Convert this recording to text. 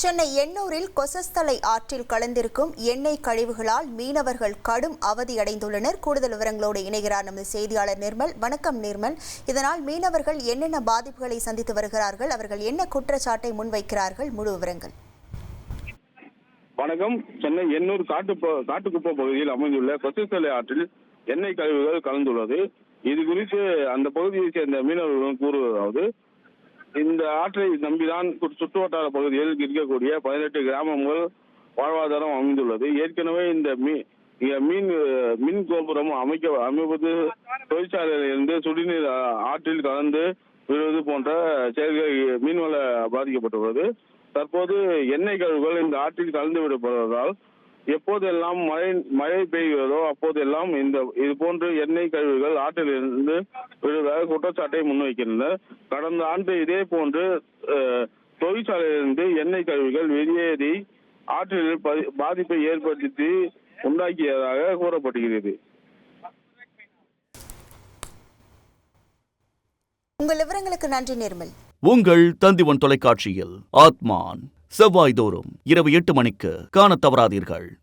சென்னை எண்ணூரில் கொசஸ்தலை ஆற்றில் கலந்திருக்கும் எண்ணெய் கழிவுகளால் மீனவர்கள் கடும் அவதியடைந்துள்ளனர். கூடுதல் விவரங்களோடு இணைகிறார் நமது செய்தியாளர் நிர்மல். வணக்கம் நிர்மல். இதனால் மீனவர்கள் என்னென்ன பாதிப்புகளை சந்தித்து வருகிறார்கள் அவர்கள் என்ன குற்றச்சாட்டை முன்வைக்கிறார்கள் முழு விவரங்கள். வணக்கம். சென்னை எண்ணூர் காட்டு காட்டுக்குப்பம் பகுதியில் அமைந்துள்ள கொசஸ்தலை ஆற்றில் எண்ணெய் கழிவுகள் கலந்துள்ளது. இது குறித்து அந்த பகுதியை சேர்ந்த மீனவர்களும் கூறுவதாவது இந்த ஆற்றை நம்பிதான் சு- சுற்றுவட்டார பகுதியில் இருக்கக்கூடிய பதினெட்டு கிராமங்கள் வாழ்வாதாரம் அமைந்துள்ளது. ஏற்கனவே இந்த மீ- மீன் மின் கோபுரம் அமைக்க அமைப்பது தொழிற்சாலையிலிருந்து சுடிநீர் ஆற்றில் கலந்து விடுவது போன்ற செயல்கள் மீன்வள பாதிக்கப்பட்டுள்ளது. தற்போது எண்ணெய் கழிவுகள் இந்த ஆற்றில் கலந்து விடப்படுவதால் எப்போதெல்லாம் மழை மழை பெய்கிறதோ அப்போதெல்லாம் இந்த இது போன்று எண்ணெய் கழிவுகள் ஆற்றில் இருந்து விழுவதாக குற்றச்சாட்டை முன்வைக்கின்றனர் கடந்த ஆண்டு இதே போன்று அஹ், தொழிற்சாலையிலிருந்து எண்ணெய் கழிவுகள் வெளியேறி ஆற்றில் பதி- பாதிப்பை ஏற்படுத்தி உண்டாக்கியதாக கூறப்படுகிறது. உங்கள் விவரங்களுக்கு நன்றி நிர்மல். உங்கள் தந்திவன் தொலைக்காட்சியில் ஆத்மான். செவ்வாய்தோறும் இரவு எட்டு மணிக்கு காணத் தவறாதீர்கள்.